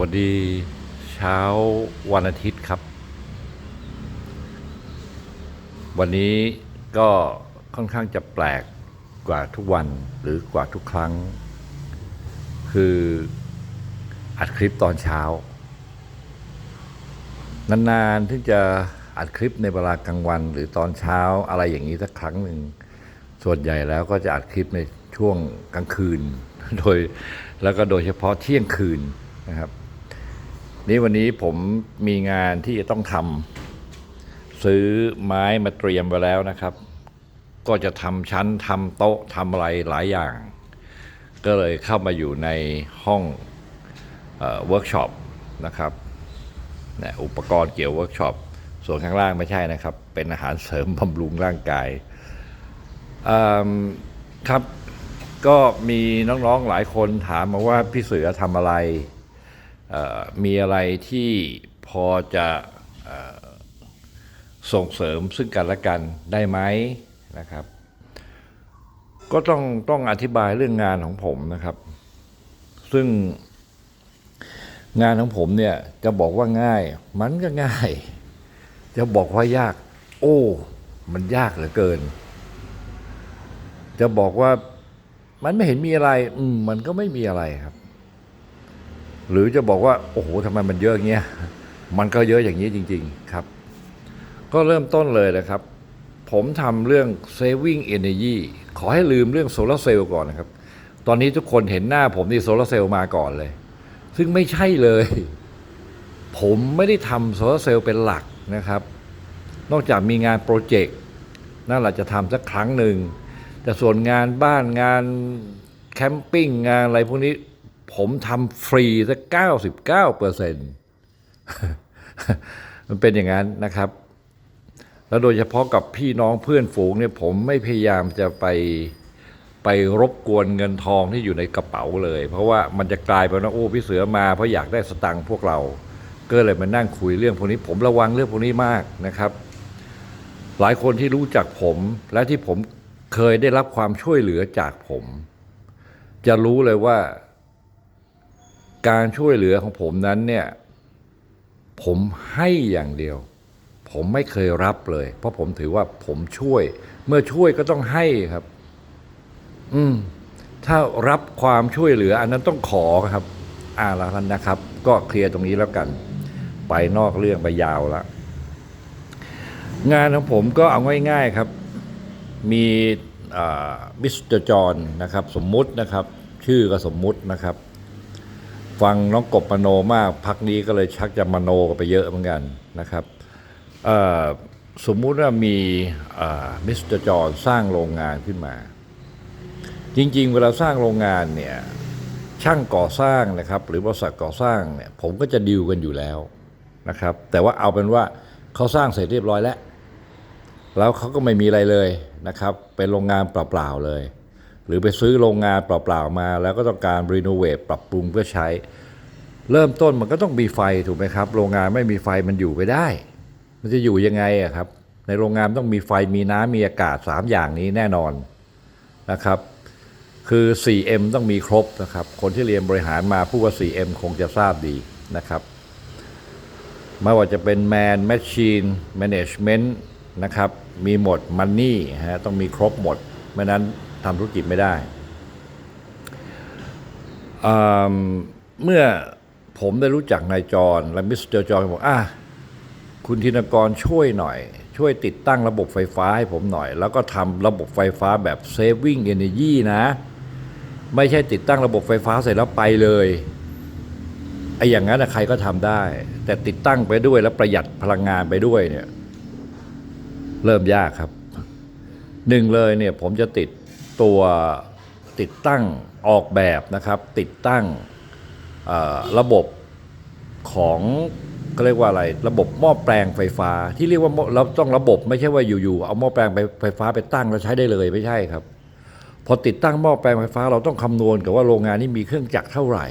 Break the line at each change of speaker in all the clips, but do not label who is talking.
วัสดีเช้าวันอาทิตย์ครับ วันนี้ก็ค่อนข้างจะแปลกกว่าทุกวันหรือกว่าทุกครั้ง คืออัดคลิปตอนเช้า นานๆที่จะอัดคลิปในเวลากลางวัน หรือตอนเช้าอะไรอย่างนี้สักครั้งหนึ่ง ส่วนใหญ่แล้วก็จะอัดคลิปในช่วงกลางคืน โดยแล้วก็โดยเฉพาะเที่ยงคืนนะครับ นี่วันนี้ผมมีงานที่จะต้องทำซื้อไม้มาเตรียมไว้แล้วนะครับ ก็จะทำชั้นทำโต๊ะทำอะไรหลายอย่าง ก็เลยเข้ามาอยู่ในห้องเวิร์กช็อปนะครับอุปกรณ์เกี่ยวเวิร์กช็อปส่วนข้างล่างไม่ใช่นะครับ เป็นอาหารเสริมบำรุงร่างกายครับก็มีน้องๆหลายคนถามมาว่าพี่เสือทำอะไร มีอะไรที่พอจะส่งเสริมซึ่งกันและกันได้ไหมนะครับ ก็ต้องต้องอธิบายเรื่องงานของผมนะครับ ซึ่งงานของผมเนี่ยจะบอกว่าง่าย มันก็ง่าย จะบอกว่ายาก โอ้ มันยากเหลือเกิน จะบอกว่ามันไม่เห็นมีอะไร อืมมันก็ไม่มีอะไรครับ หรือจะบอกว่าโอ้โหทำไมมันเยอะเงี้ยมันก็เยอะอย่างนี้จริง ๆครับ ก็เริ่มต้นเลยนะครับ ผมทำเรื่อง saving energy ขอให้ลืมเรื่องโซลาเซลล์ก่อนนะครับ ตอนนี้ทุกคนเห็นหน้าผมนี่โซลาเซลล์มาก่อนเลย ซึ่งไม่ใช่เลย ผมไม่ได้ทำโซลาเซลล์เป็นหลักนะครับ นอกจากมีงานโปรเจกต์นั่นแหละจะทำสักครั้งหนึ่งแต่ส่วนงานบ้านงานแคมปิ้งงานอะไรพวกนี้ ผมทำฟรีสักเก้าสิบเก้าเปอร์เซ็นต์มันเป็นอย่างนั้นนะครับ แล้วโดยเฉพาะกับพี่น้องเพื่อนฝูงเนี่ยผมไม่พยายามจะไปไปรบกวนเงินทองที่อยู่ในกระเป๋าเลย เพราะว่ามันจะกลายเป็นว่าโอ้พี่เสือมาเพราะอยากได้สตังค์พวกเรา ก็เลยมานั่งคุยเรื่องพวกนี้ ผมระวังเรื่องพวกนี้มากนะครับ หลายคนที่รู้จักผมและที่ผมเคยได้รับความช่วยเหลือจากผม จะรู้เลยว่า การช่วยเหลือของผมนั้นเนี่ยผมให้อย่างเดียว ผมไม่เคยรับเลย เพราะผมถือว่าผมช่วย เมื่อช่วยก็ต้องให้ครับ อืม ถ้ารับความช่วยเหลือ อันนั้นต้องขอครับอ่าล้วกันนะครับ ก็เคลียร์ตรงนี้แล้วกัน ไปนอกเรื่องไปยาวละงานของผมก็เอาง่ายๆครับ มีมิสเตอร์จอห์นนะครับ สมมุตินะครับ ชื่อก็สมมุตินะครับ ฟังน้องกบมโนมากพักนี้ก็เลยชักจะมโนกันไปเยอะเหมือนกันนะครับสมมุติว่ามีมิสเตอร์จอนสร้างโรงงานขึ้นมา จริง ๆ เวลาสร้างโรงงานเนี่ยช่างก่อสร้างนะครับ หรือบริษัทก่อสร้างเนี่ยผมก็จะดีลกันอยู่แล้วนะครับ แต่ว่าเอาเป็นว่าเขาสร้างเสร็จเรียบร้อยแล้ว แล้วเขาก็ไม่มีอะไรเลยนะครับ เป็นโรงงานเปล่าๆเลย หรือไปซื้อโรงงานเปล่าๆมา แล้วก็ต้องการรีโนเวทปรับปรุงเพื่อใช้ เริ่มต้นมันก็ต้องมีไฟถูกไหมครับ โรงงานไม่มีไฟมันอยู่ไม่ได้ มันจะอยู่ยังไงอะครับ ในโรงงานต้องมีไฟมีน้ำมีอากาศ 3 อย่างนี้แน่นอนนะครับ คือ 4M ต้องมีครบนะครับ คนที่เรียนบริหารมาผู้ว่า 4M คงจะทราบดีนะครับไม่ว่าจะเป็น Man Machine Management นะครับ มีหมด Money ฮะต้องมีครบหมดไม่นั้น ทำธุรกิจไม่ได้เมื่อผมได้รู้จักนายจรและมิสเตอร์จรบอกอะคุณธินกรช่วยหน่อย ช่วยติดตั้งระบบไฟฟ้าให้ผมหน่อย แล้วก็ทำระบบไฟฟ้าแบบ saving energy นะ ไม่ใช่ติดตั้งระบบไฟฟ้าเสร็จแล้วไปเลยไอ้อย่างนั้นใครก็ทำได้ แต่ติดตั้งไปด้วยแล้วประหยัดพลังงานไปด้วยเนี่ย เริ่มยากครับหนึ่งเลยเนี่ยผมจะติด ตัวติดตั้งออกแบบนะครับ ติดตั้งระบบของก็เรียกว่าอะไร ระบบหม้อแปลงไฟฟ้า ที่เรียกว่าเราต้องระบบไม่ใช่ว่าอยู่ๆเอาหม้อแปลงไฟฟ้าไปตั้งแล้วใช้ได้เลยไม่ใช่ครับ พอติดตั้งหม้อแปลงไฟฟ้าเราต้องคำนวณกับว่าโรงงานนี้มีเครื่องจักรเท่าไหร่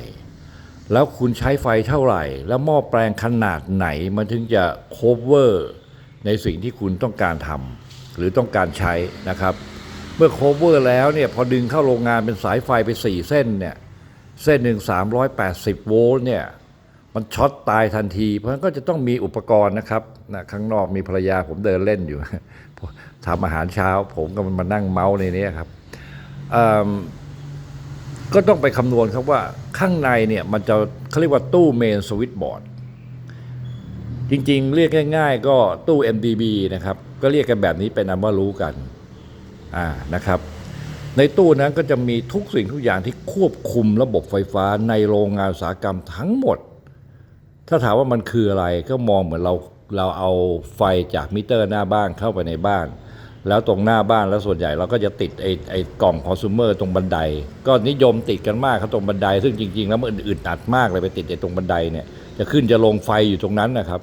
แล้วคุณใช้ไฟเท่าไหร่ แล้วหม้อแปลงขนาดไหนมันถึงจะ cover ในสิ่งที่คุณต้องการทำหรือต้องการใช้นะครับ เมื่อ cover แล้วเนี่ยพอดึงเข้าโรงงานเป็นสายไฟไป 4 เส้นเนี่ยเส้นหนึ่ง380 โวลต์เนี่ยมันช็อตตายทันที เพราะฉะนั้นก็จะต้องมีอุปกรณ์นะครับนะข้างนอกมีภรรยาผมเดินเล่นอยู่ทำอาหารเช้า ผมก็มานั่งเมาส์ในนี้ครับเอิ่มก็ต้องไปคำนวณครับว่าข้างในเนี่ยมันจะเขาเรียกว่าตู้เมนสวิตบอร์ดจริงๆ เรียกง่าย ๆ ก็ตู้ MDB นะครับ ก็เรียกกันแบบนี้เป็นอันว่ารู้กัน อ่านะครับ ในตู้นั้นก็จะมีทุกสิ่งทุกอย่างที่ควบคุมระบบไฟฟ้าในโรงงานอุตสาหกรรมทั้งหมด ถ้าถามว่ามันคืออะไรก็มองเหมือนเราเราเอาไฟจากมิเตอร์หน้าบ้านเข้าไปในบ้าน แล้วตรงหน้าบ้านแล้วส่วนใหญ่เราก็จะติดไอ้ไอ้กล่องคอน sumer ตรงบันได ก็นิยมติดกันมากครับตรงบันได ซึ่งจริง ๆ แล้วมันอึดอัดมากเลยไปติดไอ้ตรงบันไดเนี่ยจะขึ้นจะลงไฟอยู่ตรงนั้นนะครับ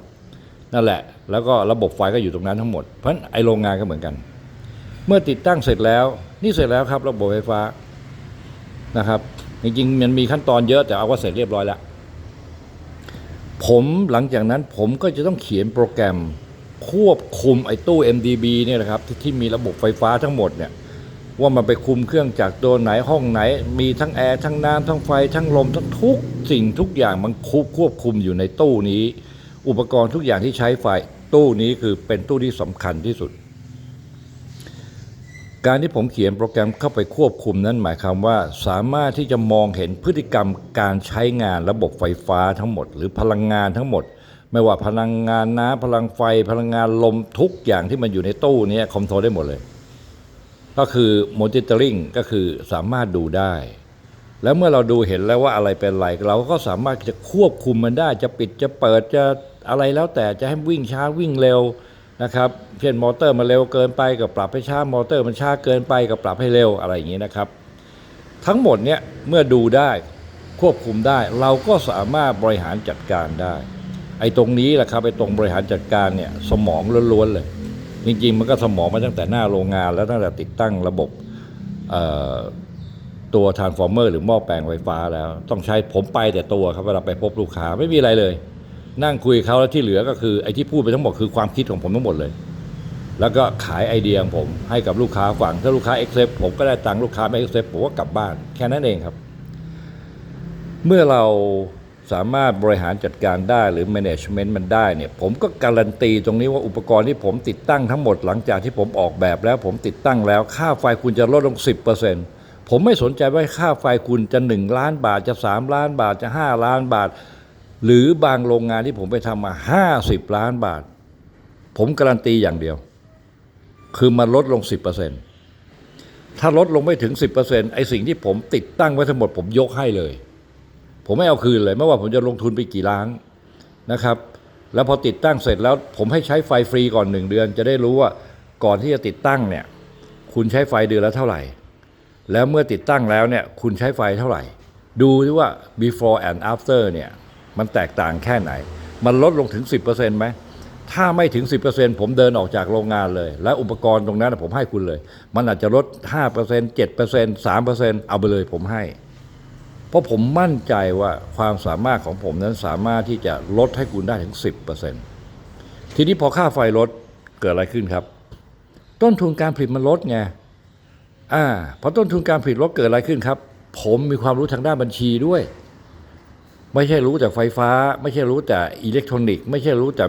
นั่นแหละ แล้วก็ระบบไฟก็อยู่ตรงนั้นทั้งหมดเพราะฉะนั้นไอโรงงานก็เหมือนกัน มื่อติดตั้งเสร็จแล้ว นี่เสร็จแล้วครับระบบไฟฟ้านะครับ จริงๆมันมีขั้นตอนเยอะแต่เอาว่าเสร็จเรียบร้อยแล้ว ผมหลังจากนั้นผมก็จะต้องเขียนโปรแกรมควบคุมไอ้ตู้ MDB เนี่ยนะครับที่ที่มีระบบไฟฟ้าทั้งหมดเนี่ยว่ามันไปคุมเครื่องจักตัวไหนห้องไหน มีทั้งแอร์ทั้งน้ำทั้งไฟ ทั้งลมทั้งทุกสิ่งทุกอย่างมันควบควบคุมอยู่ในตู้นี้ อุปกรณ์ทุกอย่างที่ใช้ไฟตู้นี้คือเป็นตู้ที่สำคัญที่สุด การที่ผมเขียนโปรแกรมเข้าไปควบคุมนั้นหมายความว่า สามารถที่จะมองเห็นพฤติกรรมการใช้งานระบบไฟฟ้าทั้งหมด หรือพลังงานทั้งหมด ไม่ว่าพลังงานน้ำพลังไฟ พลังงานลมทุกอย่างที่มันอยู่ในตู้นี้คอมโทรลได้หมดเลย ก็คือ monitoring ก็คือสามารถดูได้ แล้วเมื่อเราดูเห็นแล้วว่าอะไรเป็นไรเราก็สามารถจะควบคุมมันได้จะปิดจะเปิดจะอะไรแล้วแต่จะให้วิ่งช้าวิ่งเร็ว นะครับเช่นมอเตอร์มันเร็วเกินไปก็ปรับให้ช้ามอเตอร์มันช้าเกินไปก็ปรับให้เร็วอะไรอย่างนี้นะครับ ทั้งหมดเนี่ยเมื่อดูได้ควบคุมได้ เราก็สามารถบริหารจัดการได้ ไอ้ตรงนี้แหละครับไอ้ตรงบริหารจัดการเนี่ยสมองล้วนๆเลยจริงๆ มันก็สมองมาตั้งแต่หน้าโรงงาน แล้วตั้งแต่ติดตั้งระบบตัวทรานส์ฟอร์เมอร์หรือหม้อแปลงไฟฟ้าแล้ว ต้องใช้ผมไปแต่ตัวครับเวลาไปพบลูกค้าไม่มีอะไรเลย นั่งคุยเขาแล้วที่เหลือก็คือไอ้ที่พูดไปทั้งหมดคือความคิดของผมทั้งหมดเลย แล้วก็ขายไอเดียของผมให้กับลูกค้าฟังถ้าลูกค้า accept ผมก็ได้ตังค์ลูกค้าไม่ accept ผมก็กลับบ้าน แค่นั้นเองครับ เมื่อเราสามารถบริหารจัดการได้หรือ management มันได้เนี่ย ผมก็การันตีตรงนี้ว่าอุปกรณ์ที่ผมติดตั้งทั้งหมดหลังจากที่ผมออกแบบแล้วผมติดตั้งแล้วค่าไฟคุณจะลดลง 10%ผมไม่สนใจว่าค่าไฟคุณจะ 1 ล้านบาทจะ 3 ล้านบาทจะ 5 ล้านบาท หรือบางโรงงานที่ผมไปทำมา50ล้านบาท ผมการันตีอย่างเดียว คือมันลดลง10%ถ้าลดลงไม่ถึง 10%ไอ้สิ่งที่ผมติดตั้งไว้ทั้งหมดผมยกให้เลย ผมไม่เอาคืนเลย ไม่ว่าผมจะลงทุนไปกี่ล้านนะครับ แล้วพอติดตั้งเสร็จแล้วผมให้ใช้ไฟฟรีก่อนหนึ่งเดือน จะได้รู้ว่าก่อนที่จะติดตั้งเนี่ย คุณใช้ไฟเดือนละเท่าไหร่ แล้วเมื่อติดตั้งแล้วเนี่ย คุณใช้ไฟเท่าไหร่ ดูดิว่า before and after เนี่ย มันแตกต่างแค่ไหน มันลดลงถึง 10%ไหมถ้าไม่ถึง 10%ผมเดินออกจากโรงงานเลย และอุปกรณ์ตรงนั้นผมให้คุณเลย มันอาจจะลด 5% 7% 3%เอาไปเลยผมให้ เพราะผมมั่นใจว่าความสามารถของผมนั้นสามารถที่จะลดให้คุณได้ถึง 10%ทีนี้พอค่าไฟลดเกิดอะไรขึ้นครับ ต้นทุนการผลิตมันลดไงอ่าพอต้นทุนการผลิตลดเกิดอะไรขึ้นครับ ผมมีความรู้ทางด้านบัญชีด้วย ไม่ใช่รู้แต่ไฟฟ้า ไม่ใช่รู้แต่อิเล็กทรอนิกส์ไม่ใช่รู้แต่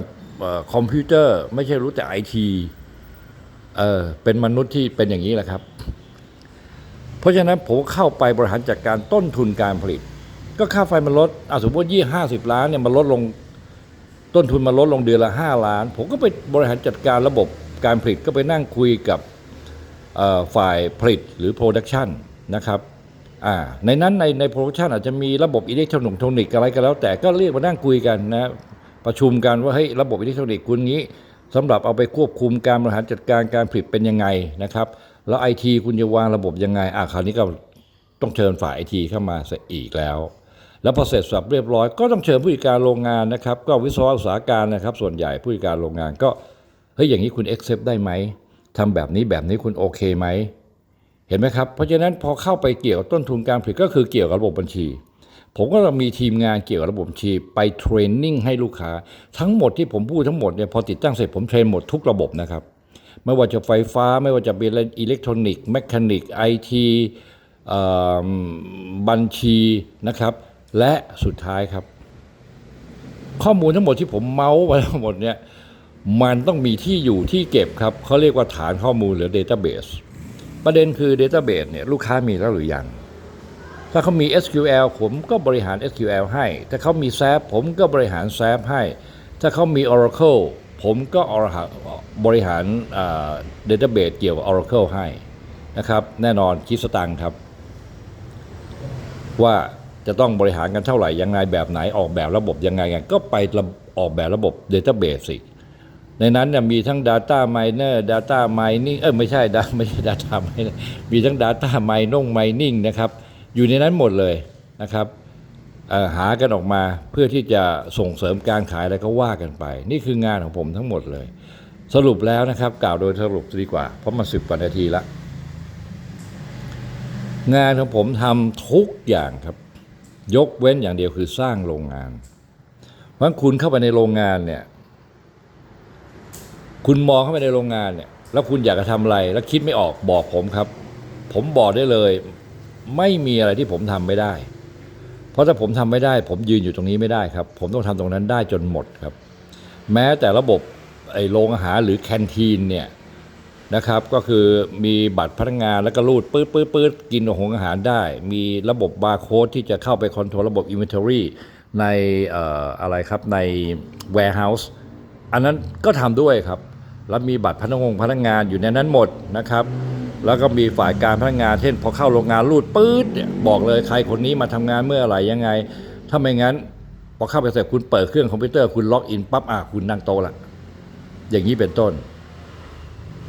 คอมพิวเตอร์ ไม่ใช่รู้แต่ไอทีเออเป็นมนุษย์ที่เป็นอย่างนี้แหละครับ เพราะฉะนั้นผมเข้าไปบริหารจัดการต้นทุนการผลิต ก็ค่าไฟมันลดอะสมมติยี่ห้าสิบล้านเนี่ยมันลดลงต้นทุนมันลดลงเดือนละห้าล้าน ผมก็ไปบริหารจัดการระบบการผลิตก็ไปนั่งคุยกับฝ่ายผลิตหรือโปรดักชันนะครับ อ่าในนั้นในในโปรดักชันอาจจะมีระบบอิเล็กทรอนิกส์อะไรก็แล้ว แต่ก็เรียกมานั่งคุยกันนะประชุมกันว่าเฮ้ยระบบอิเล็กทรอนิกส์คุณงี้สำหรับเอาไปควบคุมการบริหารจัดการการผลิตเป็นยังไงนะครับ แล้วไอทีคุณจะวางระบบยังไงอะคราวนี้ก็ต้องเชิญฝ่ายไอทีเข้ามาเสอีกแล้ว แล้วพอเสร็จสับเรียบร้อยก็ต้องเชิญผู้จัดการโรงงานนะครับ ก็วิศวะอุตสาหการนะครับ ส่วนใหญ่ผู้จัดการโรงงานก็เฮ้ยอย่างนี้คุณ accept ได้ไหมทำแบบนี้แบบนี้คุณโอเคไหม เห็นไหมครับ เพราะฉะนั้นพอเข้าไปเกี่ยวกับต้นทุนการผลิตก็คือเกี่ยวกับระบบบัญชี ผมก็จะมีทีมงานเกี่ยวกับระบบบัญชีไปเทรนนิ่งให้ลูกค้า ทั้งหมดที่ผมพูดทั้งหมดเนี่ยพอติดตั้งเสร็จผมเทรนหมดทุกระบบนะครับ ไม่ว่าจะไฟฟ้า ไม่ว่าจะเป็นอิเล็กทรอนิกส์แมชานิกไอทีบัญชีนะครับ และสุดท้ายครับ ข้อมูลทั้งหมดที่ผมเมาส์ไปทั้งหมดเนี่ยมันต้องมีที่อยู่ที่เก็บครับเขาเรียกว่าฐานข้อมูลหรือ Database ประเด็นคือ Database เนี่ยลูกค้ามีแล้วหรือยัง ถ้าเขามี SQL ผมก็บริหาร SQL ให้ ถ้าเขามี SAP ผมก็บริหาร SAP ให้ ถ้าเขามี Oracle ผมก็บริหารอ่า Database เกี่ยวกับ Oracle ให้นะครับ แน่นอนคิดสตังค์ครับ ว่าจะต้องบริหารกันเท่าไหร่ยังไงแบบไหนออกแบบระบบยังไงกันก็ไปออกแบบระบบ Database สิ ในนั้นเนี่ยมีทั้ง Data Miner Data Mining เออไม่ใช่ Data ไม่ใช่ Data Miner มีทั้ง Data Mining Mining นะครับ อยู่ในนั้นหมดเลยนะครับหากันออกมาเพื่อที่จะส่งเสริมการขายอะไรก็ว่ากันไป นี่คืองานของผมทั้งหมดเลย สรุปแล้วนะครับ กล่าวโดยสรุปดีกว่า เพราะมันสิบกว่านาทีละ งานของผมทำทุกอย่างครับ ยกเว้นอย่างเดียวคือสร้างโรงงาน เพราะคุณเข้าไปในโรงงานเนี่ย คุณมองเข้าไปในโรงงานเนี่ย แล้วคุณอยากจะทำอะไร แล้วคิดไม่ออกบอกผมครับ ผมบอกได้เลย ไม่มีอะไรที่ผมทำไม่ได้ เพราะถ้าผมทำไม่ได้ ผมยืนอยู่ตรงนี้ไม่ได้ครับ ผมต้องทำตรงนั้นได้จนหมดครับ แม้แต่ระบบไอ้โรงอาหารหรือแคนทีนเนี่ยนะครับก็คือมีบัตรพนักงานแล้วก็รูดปื๊ดปื๊ดปื๊ดกินของอาหารได้ มีระบบบาร์โค้ดที่จะเข้าไปคอนโทรลระบบ Inventory ในอออะไรครับใน warehouse อันนั้นก็ทำด้วยครับ แล้วมีบัตรพนักงานพนักงานอยู่ในนั้นหมดนะครับ แล้วก็มีฝ่ายการพนักงานเช่น พอเข้าโรงงานรูดปื๊ดเนี่ยบอกเลยใครคนนี้มาทำงานเมื่อไหร่ยังไง ถ้าไม่งั้นพอเข้าไปเสร็จคุณเปิดเครื่องคอมพิวเตอร์คุณล็อกอินปั๊บอะคุณนั่งโต๊ะละอย่างนี้เป็นต้น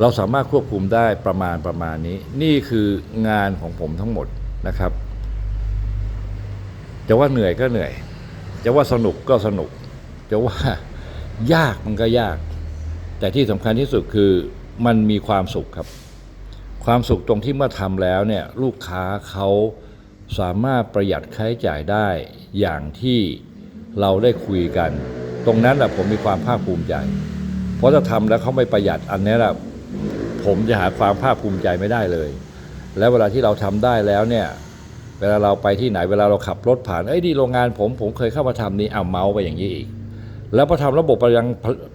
เราสามารถควบคุมได้ประมาณประมาณนี้ นี่คืองานของผมทั้งหมดนะครับจะว่าเหนื่อยก็เหนื่อยจะว่าสนุกก็สนุกจะว่ายากมันก็ยาก แต่ที่สำคัญที่สุดคือมันมีความสุขครับ ความสุขตรงที่เมื่อทำแล้วเนี่ยลูกค้าเขาสามารถประหยัดค่าใช้จ่ายได้อย่างที่เราได้คุยกัน ตรงนั้นแหละผมมีความภาคภูมิใจ เพราะถ้าทำแล้วเขาไม่ประหยัดอันนี้แหละผมจะหาความภาคภูมิใจไม่ได้เลย แล้วเวลาที่เราทำได้แล้วเนี่ยเวลาเราไปที่ไหนเวลาเราขับรถผ่านเอ้ยดีโรงงานผมผมเคยเข้ามาทำนี่เอาเมาส์ไปอย่างนี้อีก แล้วพอทำระบบประหยัด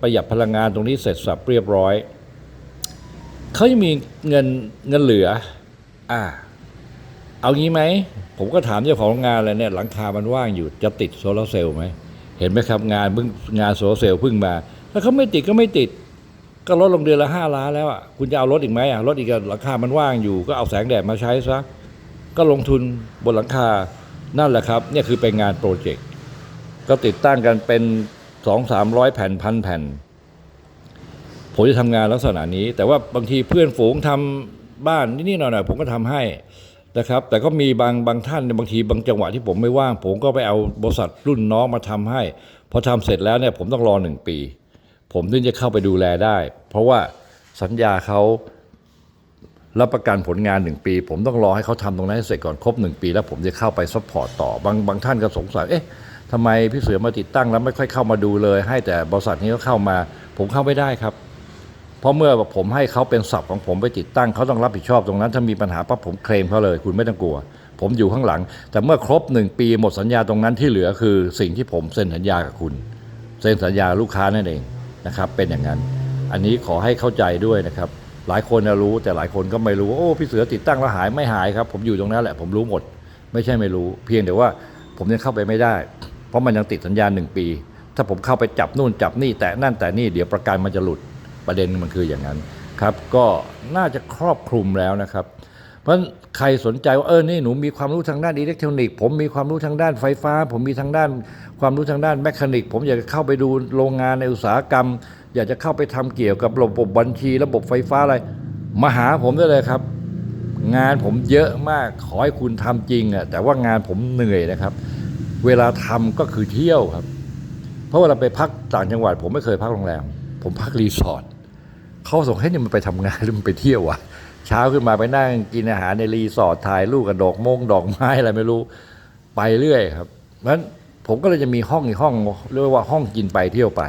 ประหยัดพลังงานตรงนี้เสร็จสับเรียบร้อยเขายังมีเงินเงินเหลือ อ่า เอางี้ไหม ผมก็ถามเจ้าของงานเลยเนี่ยหลังคามันว่างอยู่จะติดโซลาร์เซลล์ไหมเห็นไหมครับงานเพิ่งงานโซลาร์เซลล์เพิ่งมา ถ้าเขาไม่ติดก็ไม่ติด ก็ลดลงเดือนละห้าล้านแล้วอะคุณจะเอารถอีกไหมอะรถอีกอะหลังคามันว่างอยู่ ก็เอาแสงแดดมาใช้ซะก็ลงทุนบนหลังคานั่นแหละครับ เนี่ยคือเป็นงานโปรเจกต์ก็ติดตั้งกันเป็น สองสามร้อยแผ่นพันแผ่น ผมจะทำงานลักษณะนี้ แต่ว่าบางทีเพื่อนฝูงทำบ้านนิดๆหน่อยๆผมก็ทำให้นะครับ แต่ก็มีบางบางท่านเนี่ยบางทีบางจังหวะที่ผมไม่ว่าง ผมก็ไปเอาบริษัทรุ่นน้องมาทำให้ พอทำเสร็จแล้วเนี่ยผมต้องรอหนึ่งปี ผมถึงจะเข้าไปดูแลได้ เพราะว่าสัญญาเขารับประกันผลงานหนึ่งปี ผมต้องรอให้เขาทำตรงนั้นเสร็จก่อนครบหนึ่งปี แล้วผมจะเข้าไปซัพพอร์ตต่อบางบางท่านก็สงสัยเอ๊ะ ทำไมพี่เสือมาติดตั้งแล้วไม่ค่อยเข้ามาดูเลย ให้แต่บริษัทนี้เขาเข้ามา ผมเข้าไม่ได้ครับ เพราะเมื่อผมให้เขาเป็นศัพท์ของผมไปติดตั้งเขาต้องรับผิดชอบตรงนั้นถ้ามีปัญหาปั๊บผมเคลมเขาเลย คุณไม่ต้องกลัว ผมอยู่ข้างหลัง แต่เมื่อครบหนึ่งปีหมดสัญญาตรงนั้นที่เหลือคือสิ่งที่ผมเซ็นสัญญากับคุณเซ็นสัญญาลูกค้านั่นเองนะครับเป็นอย่างนั้น อันนี้ขอให้เข้าใจด้วยนะครับ หลายคนรู้แต่หลายคนก็ไม่รู้ว่าโอ้พี่เสือติดตั้งแล้วหายไม่หายครับ ผมอยู่ตรงนั้นแหละผมรู้หมด ไม่ใช่ไม่รู้ เพียงแต่ว่าผมยังเข้าไปไม่ได้ เพราะมันยังติดสัญญาหนึ่งปี ถ้าผมเข้าไปจับนู่นจับนี่แต่นั่นแต่นี่เดี๋ยวประกันมันจะหลุดประเด็นมันคืออย่างนั้นครับ ก็น่าจะครอบคลุมแล้วนะครับ เพราะใครสนใจว่าเออนี่หนูมีความรู้ทางด้านอิเล็กทรอนิกส์ผมมีความรู้ทางด้านไฟฟ้า ผมมีทางด้านความรู้ทางด้านแมคานิก ผมอยากจะเข้าไปดูโรงงานในอุตสาหกรรม อยากจะเข้าไปทำเกี่ยวกับระบบบัญชี ระบบไฟฟ้าอะไรมาหาผมได้เลยครับ งานผมเยอะมากขอให้คุณทำจริงอะแต่ว่างานผมเหนื่อยนะครับ เวลาทำก็คือเที่ยวครับ เพราะเวลาไปพักต่างจังหวัด ผมไม่เคยพักโรงแรม ผมพักรีสอร์ทเขาส่งให้เนี่ยมันไปทำงานหรือมันไปเที่ยววะเช้าขึ้นมาไปนั่งกินอาหารในรีสอร์ทถ่ายรูปกับดอกมงดอกไม้อะไรไม่รู้ไปเรื่อยครับนั้นผมก็เลยจะมีห้องอีกห้องเรียกว่าห้องกินไปเที่ยวไป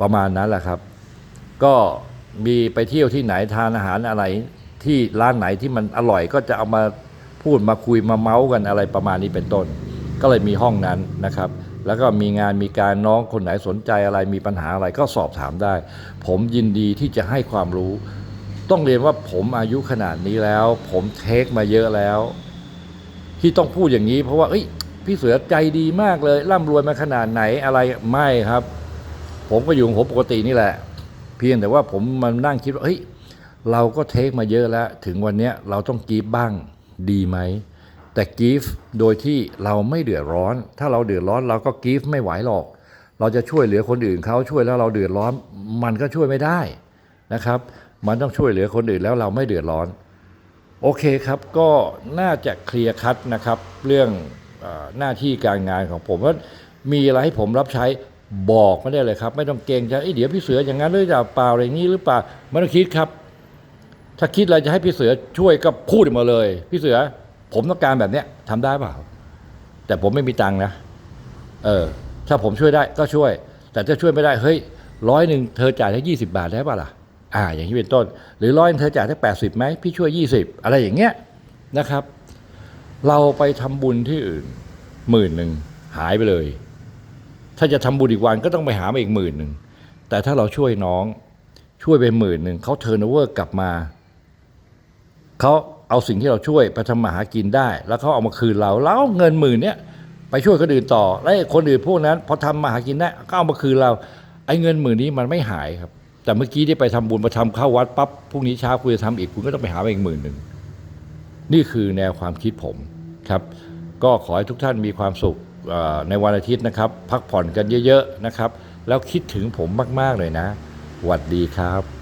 ประมาณนั้นแหละครับ ก็มีไปเที่ยวที่ไหนทานอาหารอะไรที่ร้านไหนที่มันอร่อยก็จะเอามาพูดมาคุยมาเมาส์กันอะไรประมาณนี้เป็นต้น ก็เลยมีห้องนั้นนะครับ แล้วก็มีงานมีการน้องคนไหนสนใจอะไรมีปัญหาอะไรก็สอบถามได้ ผมยินดีที่จะให้ความรู้ ต้องเรียนว่าผมอายุขนาดนี้แล้ว ผมเทคมาเยอะแล้ว ที่ต้องพูดอย่างนี้ เพราะว่าพี่เสือใจดีมากเลยร่ำรวยมาขนาดไหนอะไรไม่ครับ ผมก็อยู่ของผมปกตินี่แหละ เพียงแต่ว่าผมมันนั่งคิดว่าเฮ้ยเราก็เทคมาเยอะแล้ว ถึงวันนี้เราต้องกีฟบ้างดีไหม แต่กีฟโดยที่เราไม่เดือดร้อน ถ้าเราเดือดร้อนเราก็กีฟไม่ไหวหรอก เราจะช่วยเหลือคนอื่นเขาช่วยแล้วเราเดือดร้อน มันก็ช่วยไม่ได้นะครับ มันต้องช่วยเหลือคนอื่นแล้วเราไม่เดือดร้อน โอเคครับก็น่าจะเคลียร์คัดนะครับ เรื่องอหน้าที่การงานของผมว่ามีอะไรให้ผมรับใช้บอกไม่ได้เลยครับ ไม่ต้องเกรงใจเอ้เดี๋ยวพี่เสืออย่างนั้นหรือเปล่าอะไรนี้หรือเปล่าไม่ต้องคิดครับ ถ้าคิดอะไรจะให้พี่เสือช่วยก็พูดออกมาเลย พี่เสือ ผมต้องการแบบเนี้ยทำได้เปล่า แต่ผมไม่มีตังค์นะ เออ ถ้าผมช่วยได้ก็ช่วย แต่ถ้าช่วยไม่ได้ เฮ้ยร้อยหนึ่งเธอจ่ายแค่ยี่สิบาทได้ป่ะล่ะ อ่า อย่างนี้เป็นต้น หรือร้อยเธอจ่ายแค่แปดสิบไหมพี่ช่วยยี่สิบอะไรอย่างเงี้ยนะครับ เราไปทำบุญที่อื่นหมื่นหนึ่งหายไปเลย ถ้าจะทำบุญอีกวันก็ต้องไปหามาอีกหมื่นหนึ่ง แต่ถ้าเราช่วยน้องช่วยไปหมื่นหนึ่งเขาเทิร์นโอเวอร์กลับมาเขา เอาสิ่งที่เราช่วยไปทำมาหากินได้ แล้วเขาเอามาคืนเราแล้วเงินหมื่นเนี้ยไปช่วยคนอื่นต่อแล้วคนอื่นพวกนั้นพอทำมาหากินได้ก็เอามาคืนเราไอ้เงินหมื่นนี้มันไม่หายครับ แต่เมื่อกี้ที่ไปทำบุญมาทำเข้าวัดปั๊บพรุ่งนี้เช้าคุณจะทำอีกคุณก็ต้องไปหาอีกหมื่นหนึ่งนี่คือแนวความคิดผมครับ ก็ขอให้ทุกท่านมีความสุขในวันอาทิตย์นะครับ พักผ่อนกันเยอะ ๆ นะครับ แล้วคิดถึงผมมาก ๆ เลยนะหวัดดีครับ